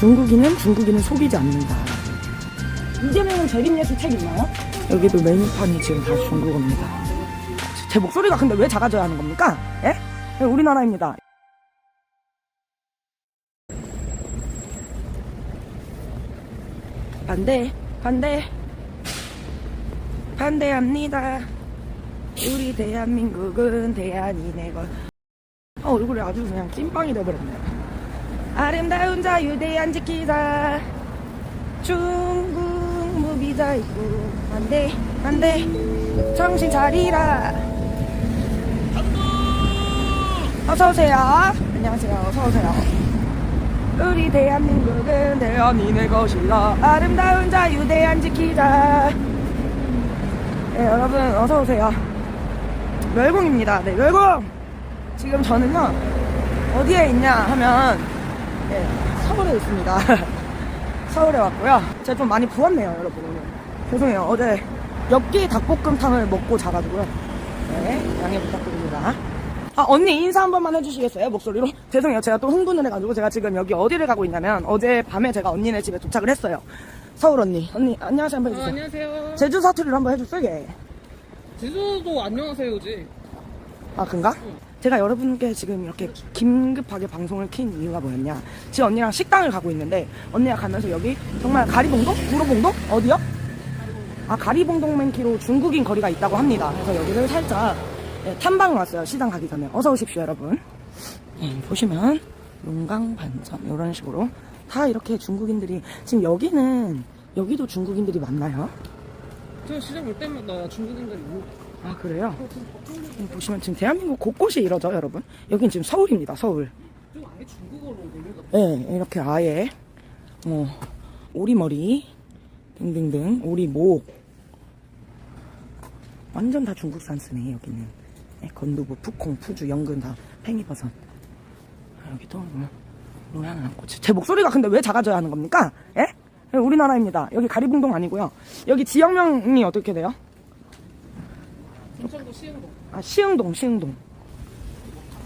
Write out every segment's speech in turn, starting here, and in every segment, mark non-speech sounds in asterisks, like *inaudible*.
중국인은 중국인을 속이지 않는다. 이재명은 재림예술 책 있나요? 여기도 메뉴판이 지금 다 중국어입니다. 제 목소리가 근데 왜 작아져야 하는 겁니까? 예? 예, 우리나라입니다. 반대, 반대, 반대합니다. 우리 대한민국은 대한인의 것. 아, 얼굴이 아주 그냥 찐빵이 돼버렸네요. 아름다운 자유대한 지키자. 중국 무비자 있고. 반대, 반대. 정신 차리라. 어서오세요. 안녕하세요. 어서오세요. 우리 대한민국은 대한인의 것이라 아름다운 자유대한 지키자 네 여러분 어서오세요 멸공입니다 네 멸공 지금 저는요 어디에 있냐 하면 네, 서울에 있습니다 *laughs* 서울에 왔고요 제가 좀 많이 부었네요 여러분 오늘 죄송해요 어제 엽기 닭볶음탕을 먹고 자가지고요 네 양해 부탁드립니다 아, 언니 인사 한 번만 해주시겠어요? 목소리로? 죄송해요. 제가 또 흥분을 해가지고 제가 지금 여기 어디를 가고 있냐면 어제 밤에 제가 언니네 집에 도착을 했어요. 서울 언니. 언니, 안녕하세요. 한번 아, 해주세요. 안녕하세요. 제주 사투리로 한번 해주세요. 예. 제주도 안녕하세요지. 아, 그런가? 제가 여러분께 지금 이렇게 긴급하게 방송을 킨 이유가 뭐였냐. 지금 언니랑 식당을 가고 있는데 언니가 가면서 여기 정말 가리봉동? 구로봉동? 어디요? 아, 가리봉동 맨키로 중국인 거리가 있다고 합니다. 그래서 여기를 살짝 예, 탐방을 왔어요. 시장 가기 전에. 어서 오십시오, 여러분. 예, 보시면 용강 반점 이런 식으로 다 이렇게 중국인들이 지금 여기는 여기도 중국인들이 많나요? 저 시장 올 때마다 중국인들이 뭐 아 그래요? 음, 보시면 지금 대한민국 곳곳이 이러죠, 여러분. 여긴 지금 서울입니다, 서울. 네, 이렇게 아예 어, 오리머리 등등등 오리목 완전 다 중국산 쓰네 여기는 네, 건두부, 푸콩, 푸주, 연근 다 팽이버섯 아, 여기도 뭐 노량은 않고 제 목소리가 근데 왜 작아져야 하는 겁니까? 예? 예, 우리나라입니다 여기 가리봉동 아니고요 여기 지역명이 어떻게 돼요? 시흥도. 아 시흥동 시흥동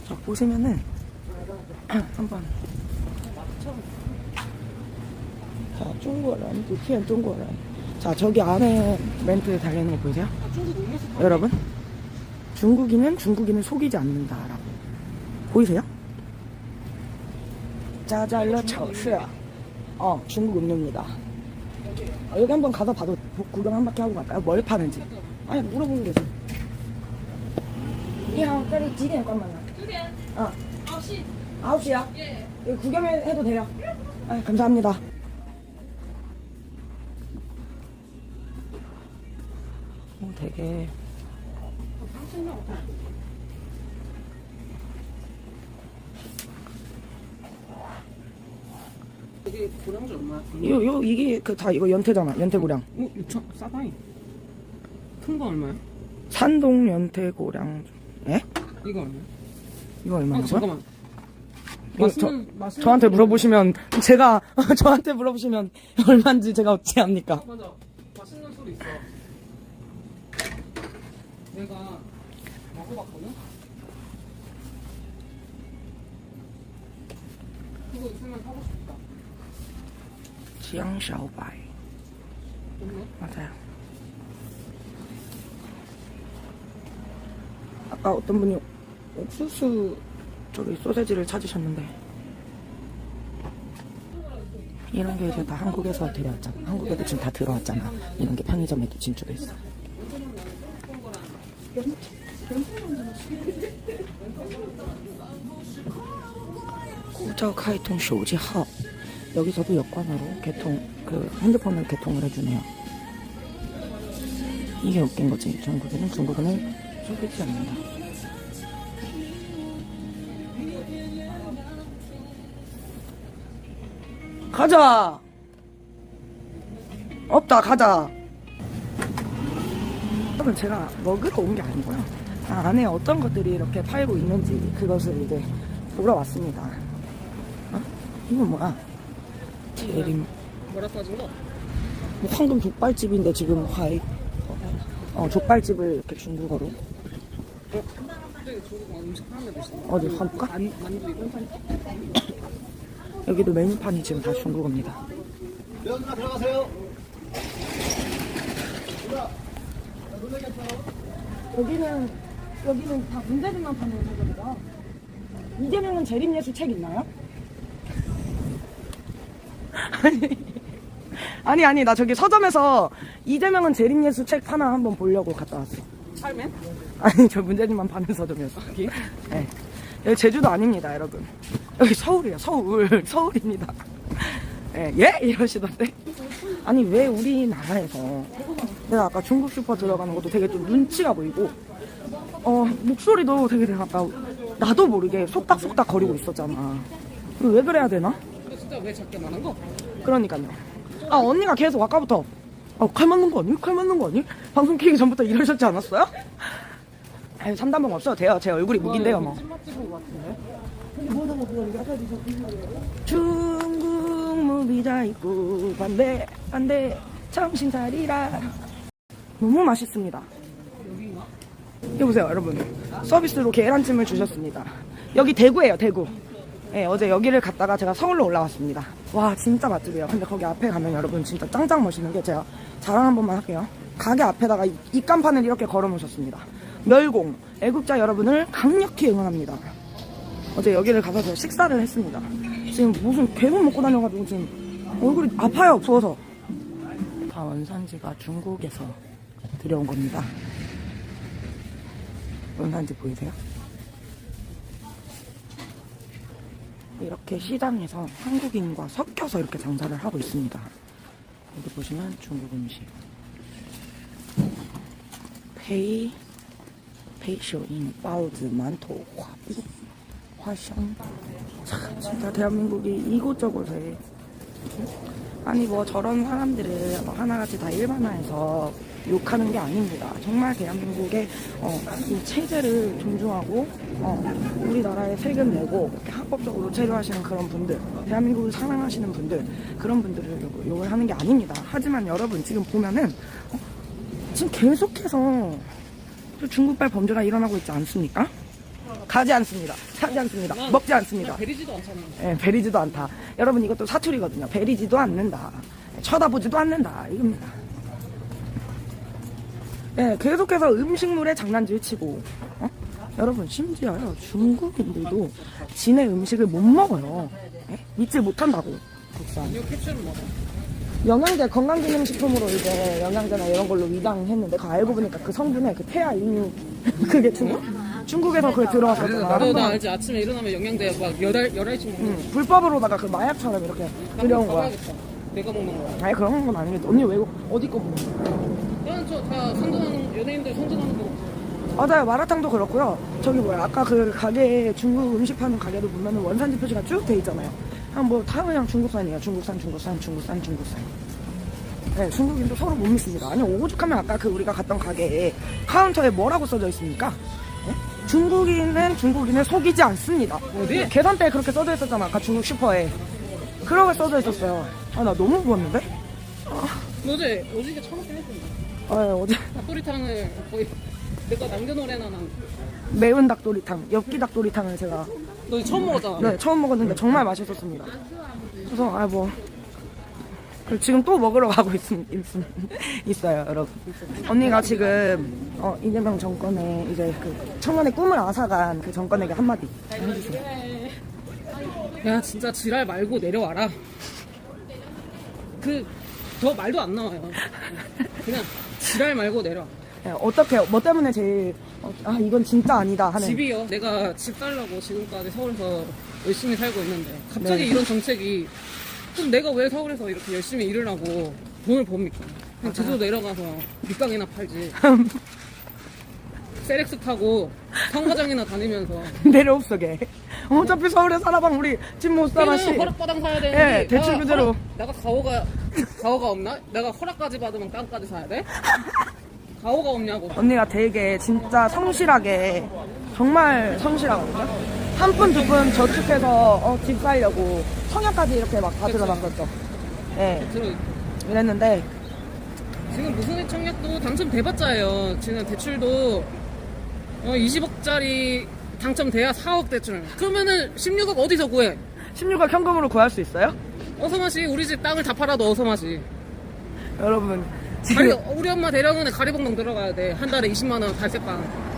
자 보시면은 *clears throat* 한번 중국인 자 저기 안에 멘트 달리는 거 보이세요? 아, 중국. 여러분 중국인은 중국인을 속이지 않는다라고 보이세요? 짜잘러 차오스 어 중국 음료입니다 어, 여기 한번 가서 봐도 보- 구경 한 바퀴 하고 갈까요? 뭘 파는지 아니 물어보는 거지 이한 짜리 지 잠깐만요. 두개 어. 아홉 시 9시야. 예. 예 여기 구경해도 돼요. 아, 감사합니다. 어, 되게 이게 고량 얼마? 요, 요, 이게 그 다 이거 연태잖아. 연태고량. 어, 오, 6천 싸다잉. 큰 거 얼마야? 산동 연태고량. 예? 이거 얼마야? 이거 아, 얼마냐고요? 잠깐만. 이거 저, 맛있는 맛있는 저한테 거 물어보시면 제가 *laughs* 저한테 물어보시면 얼마인지 제가 어찌 합니까? 맞아. 맛있는 소리 있어. 내가 먹어봤거든. 그거 있으면 사고 싶다. 지양샤오바이. 좋네. 맞아요. 아까 어떤 분이 옥수수 저기 소세지를 찾으셨는데 이런 게 이제 다 한국에서 들어왔잖아. 한국에도 지금 다 들어왔잖아. 이런 게 편의점에도 진출해 있어. 고저 카이통 쇼지 하 여기서도 여권으로 개통 그 핸드폰을 개통을 해주네요. 이게 웃긴 거지. 중국에는 중국인을 속이지 않는다. 가자. 없다 가자. 여러분 제가 먹으러 온 게 아니고요. 아, 안에 어떤 것들이 이렇게 팔고 있는지 그것을 이제 보러 왔습니다. 어? 이건 뭐야? 대림. 뭐라 써진 거? 뭐 황금 족발집인데 지금 화이 어 족발집을 이렇게 중국어로 데도 있어. 어디 가볼까? 만? 여기도 메뉴판이 지금 다 중국어입니다. 여기나 들어가세요. 여기는 여기는 다 문제들만 파는 회사거든요. 이재명은 재림예술 책 있나요? 아니 아니 아니 나 저기 서점에서 이재명은 재림예술 책 하나 한번 보려고 갔다 왔어. 팔맨? 아니 저 문제들만 파는 서점이었어. 여기? 네. 여기 제주도 아닙니다, 여러분. 여기 서울이에요, 서울. *laughs* 서울입니다. 예, 예? 이러시던데. 아니, 왜 우리나라에서 내가 아까 중국 슈퍼 들어가는 것도 되게 좀 눈치가 보이고, 어, 목소리도 되게 내가 아까 나도 모르게 속닥속닥 거리고 있었잖아. 왜 그래야 되나? 진짜 왜 작게 많은 거? 그러니까요. 아, 언니가 계속 아까부터, 아, 칼 맞는 거 아니? 칼 맞는 거 아니? 방송 키기 전부터 이러셨지 않았어요? 아유, 3단봉 없어도 돼요. 제 얼굴이 무기인데요, 뭐. 같은데? 중국 무비자 있고 반대 반대. 정신 차리라. 너무 맛있습니다. 여기인가? 여기 보세요 여러분. 서비스로 계란찜을 주셨습니다. 여기 대구예요 대구. 예, 어제 여기를 갔다가 제가 서울로 올라왔습니다. 와 진짜 맛집이에요. 근데 거기 앞에 가면 여러분 진짜 짱짱 멋있는 게 제가 자랑 한 번만 할게요. 가게 앞에다가 이- 입간판을 이렇게 걸어 놓으셨습니다. 멸공 애국자 여러분을 강력히 응원합니다 어제 여기를 가서 제가 식사를 했습니다. 지금 무슨 괴물 먹고 다녀가지고 지금 얼굴이 아파요, 부어서. 다 원산지가 중국에서 들여온 겁니다. 원산지 보이세요? 이렇게 시장에서 한국인과 섞여서 이렇게 장사를 하고 있습니다. 여기 보시면 중국 음식. 페이, 페이쇼인, 包子, 만토, 화비, 화샹. 참, 진짜 대한민국이 이곳저곳에. 아니, 뭐 저런 사람들을 뭐 하나같이 다 일반화해서 욕하는 게 아닙니다. 정말 대한민국의 어, 이 체제를 존중하고 어, 우리나라에 세금 내고 합법적으로 체류하시는 그런 분들, 대한민국을 사랑하시는 분들 그런 분들을 욕- 욕을 하는 게 아닙니다. 하지만 여러분 지금 보면은 어, 지금 계속해서 또 중국발 범죄가 일어나고 있지 않습니까? 가지 않습니다. 사지 않습니다. 난- 먹지 않습니다. 난 베리지도 않잖아. 예, 베리지도 않다. 여러분 이것도 사투리거든요. 베리지도 않는다. 쳐다보지도 않는다. 이겁니다. 예, 계속해서 음식물에 장난질 치고, 어? 여러분 심지어요 중국인들도 진의 음식을 못 먹어요. 예? 믿질 못한다고. 국산. 이거 캡슐은 뭐야? 영양제 건강기능식품으로 이제 영양제나 이런 걸로 위장했는데 알고 보니까 그 성분에 그 태아 인유 *laughs* 그게 중국 중국에서 그게 들어왔었잖아. 너나 알지? 아침에 일어나면 영양제 막 열알, 열알씩 먹는 응, 불법으로다가 그 마약처럼 이렇게 거. 들여온 거야. 가봐야겠다. 내가 먹는 거야. 아니 그런 건 아니겠지. 언니 외국 어디 거 보는 거야? 나는 저다 선전하는, 연예인들 선전하는 거. 맞아요. 마라탕도 그렇고요. 저기 뭐야 아까 그 가게 중국 음식 파는 가게도 보면은 원산지 표시가 쭉 돼 있잖아요. 그냥 뭐다 그냥 중국산이에요. 중국산, 중국산, 중국산, 중국산. 네, 중국인도 서로 못 믿습니다. 아니 오죽하면 아까 그 우리가 갔던 가게에 카운터에 뭐라고 써져 있습니까? 네? 중국인은 중국인을 속이지 않습니다. 어디? 계산대에 그렇게 써져 있었잖아. 아까 중국 슈퍼에. 그러고 써져 있었어요. 아 나 너무 부었는데? 너 어제 오지게 처먹긴 했던데. 아 어제 닭도리탕을 거의 내가 남겨놓으래나 난. 매운 닭도리탕, 엽기 닭도리탕을 제가 너 이거 처음 먹었잖아. 네, 처음 먹었는데 정말 맛있었습니다. 그래서 아 뭐. 그리고 지금 또 먹으러 가고 있, 있, 어요 여러분. 언니가 지금 어, 이재명 정권에 이제 그 청년의 꿈을 앗아간 그 정권에게 한마디 해주세요. 야 진짜 지랄 말고 내려와라. 그 더 말도 안 나와요. 그냥 지랄 말고 내려. 네, 어떻게 뭐 때문에 제일 어, 아 이건 진짜 아니다 하는 집이요. 내가 집 살려고 지금까지 서울에서 열심히 살고 있는데 갑자기 네. 이런 정책이 그럼 내가 왜 서울에서 이렇게 열심히 일을 하고 돈을 법니까? 그냥 제주도 내려가서 밑강이나 팔지. *laughs* 세렉스 타고 상가장이나 다니면서 *laughs* 내려옵 속에 어차피 서울에 살아방 우리 집 못 살아 씨. 허락받아 사야 되는데 예, 대출 내가 그대로. 허락- 내가 가오가 가오가 없나? 내가 허락까지 받으면 땅까지 사야 돼? *laughs* 가오가 없냐고 언니가 되게 진짜 성실하게 정말 성실하거든요. 한 푼 두 푼 저축해서 어, 집 살려고 청약까지 이렇게 막 다 그쵸. 들어갔었죠. 예, 들어 이랬는데 지금 무슨 청약도 당첨돼봤자예요 지금 대출도 어, 20억짜리 당첨돼야 4억 대출 그러면은 16억 어디서 구해? 16억 현금으로 구할 수 있어요? 어서 마시 우리 집 땅을 다 팔아도 어서 마시. 여러분 가리, 지금 우리 엄마 대량원에 가리봉동 들어가야 돼. 한 달에 20만 원 갈색빵.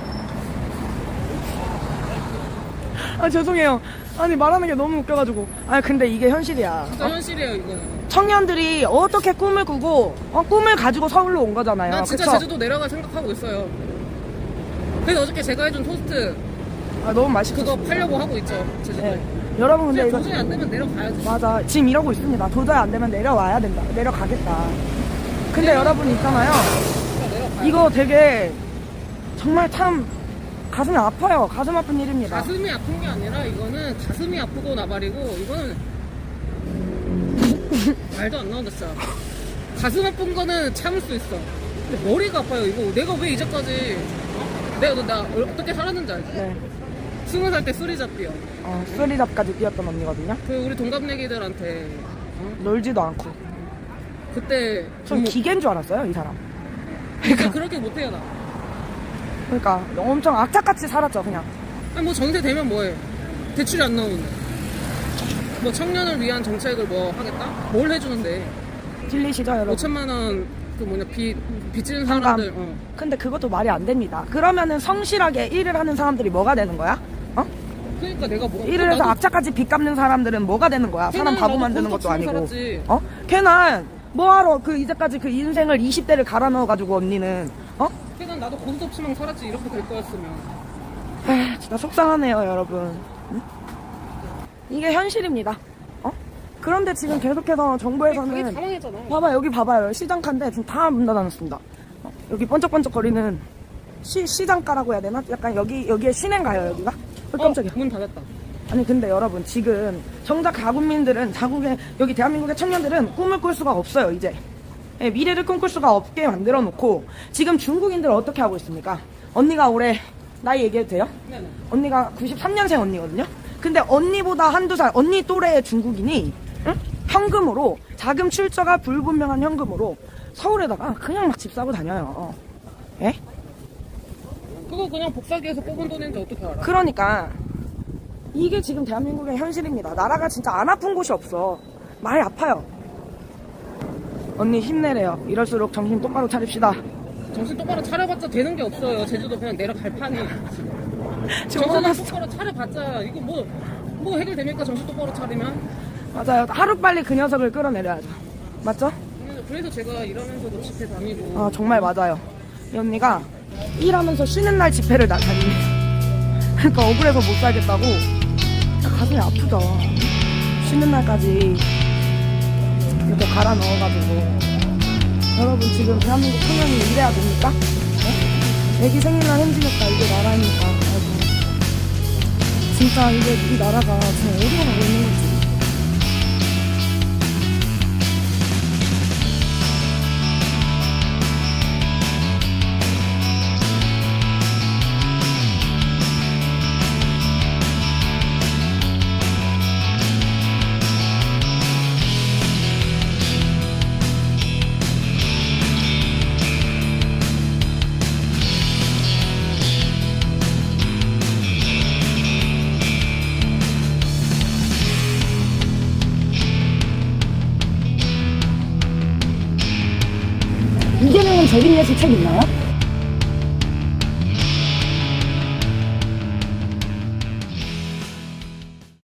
*laughs* 아 죄송해요. 아니 말하는 게 너무 웃겨가지고. 아 근데 이게 현실이야. 진짜 현실이에요 이거는. 청년들이 어떻게 꿈을 꾸고 어, 꿈을 가지고 서울로 온 거잖아요. 난 진짜 그쵸? 제주도 내려갈 생각하고 있어요. 그래서 어저께 제가 해준 토스트 아 너무 맛있어. 그거 팔려고 하고 있죠 제주도에. 네. 여러분 근데 이거 도저히 안 되면 내려가야지. 맞아 지금 이러고 있습니다. 도저히 안 되면 내려와야 된다. 내려가겠다. 근데 여러분 있잖아요. 진짜 내려가야 이거 되게 정말 참 가슴이 아파요. 가슴 아픈 일입니다. 가슴이 아픈 게 아니라 이거는 가슴이 아프고 나발이고 이거는 말도 안 나온다 진짜 가슴 아픈 거는 참을 수 있어 근데 머리가 아파요 이거 내가 왜 이제까지 어? 내가 너, 나 어떻게 살았는지 알지? 네. 스무 살때 쓰리잡기요 어, 쓰리잡까지 뛰었던 언니거든요. 그 우리 동갑내기들한테 어? 놀지도 않고. 그때 전 뭐- 기계인 줄 알았어요, 이 사람. 그러니까 그렇게 못해요 나 그러니까 엄청 악착같이 살았죠, 그냥. 아니 뭐 전세 되면 뭐해 대출이 안 나오는데 뭐 청년을 위한 정책을 뭐 하겠다? 뭘 해주는데 들리시죠, 여러분? 5천만 원 그 뭐냐 빚 빚지는 상감. 사람들 어. 근데 그것도 말이 안 됩니다. 그러면은 성실하게 일을 하는 사람들이 뭐가 되는 거야? 어? 그러니까 내가 뭐 일을 해서 나도 악착같이 빚 갚는 사람들은 뭐가 되는 거야? 사람 바보 만드는 것도 아니고. 살았지. 어? 걔는 뭐하러 그 이제까지 그 인생을 20대를 갈아 넣어가지고 언니는 어? 그냥 나도 고소톱치망 살았지 이렇게 될 거였으면 에휴, 진짜 속상하네요, 여러분. 응? 이게 현실입니다. 어? 그런데 지금 계속해서 그게 정부에서는 당황했잖아 봐봐 여기 봐봐요 시장가인데 지금 다 문 닫아놨습니다 어, 여기 번쩍번쩍거리는 시, 시장가라고 해야 되나? 약간 여기 여기에 시내인가요 여기가? 어, 깜짝이야 문 닫았다 아니 근데 여러분 지금 정작 가국민들은 자국의 여기 대한민국의 청년들은 꿈을 꿀 수가 없어요 이제 예, 미래를 꿈꿀 수가 없게 만들어 놓고 지금 중국인들 어떻게 하고 있습니까? 언니가 올해 나이 얘기해도 돼요? 네네 언니가 93년생 언니거든요. 근데 언니보다 한두 살, 언니 또래의 중국인이 응? 현금으로 자금 출처가 불분명한 현금으로 서울에다가 그냥 막 집 사고 다녀요. 예? 그거 그냥 복사기에서 뽑은 돈인지 어떻게 알아 그러니까 이게 지금 대한민국의 현실입니다. 나라가 진짜 안 아픈 곳이 없어. 많이 아파요. 언니 힘내래요. 이럴수록 정신 똑바로 차립시다. 정신 똑바로 차려봤자 되는 게 없어요 제주도 그냥 내려갈 판이 *laughs* 정신 화났어. 똑바로 차려봤자 이거 뭐 뭐 해결됩니까 정신 똑바로 차리면 맞아요. 하루빨리 그 녀석을 끌어내려야죠. 맞죠? 그래서 제가 일하면서도 집회 다니고 아 정말 맞아요. 이 언니가 일하면서 쉬는 날 집회를 나 다니네. *laughs* 그러니까 억울해서 못 살겠다고. 가슴이 아프다. 쉬는 날까지 이렇게 갈아 넣어가지고. 여러분 지금 대한민국 청년이 이래야 됩니까? 네? 애기 생일날 힘들겠다 이게 나라입니까? 진짜 이게 이 나라가 지금 어디로 가고 있는 건지. 他有能啊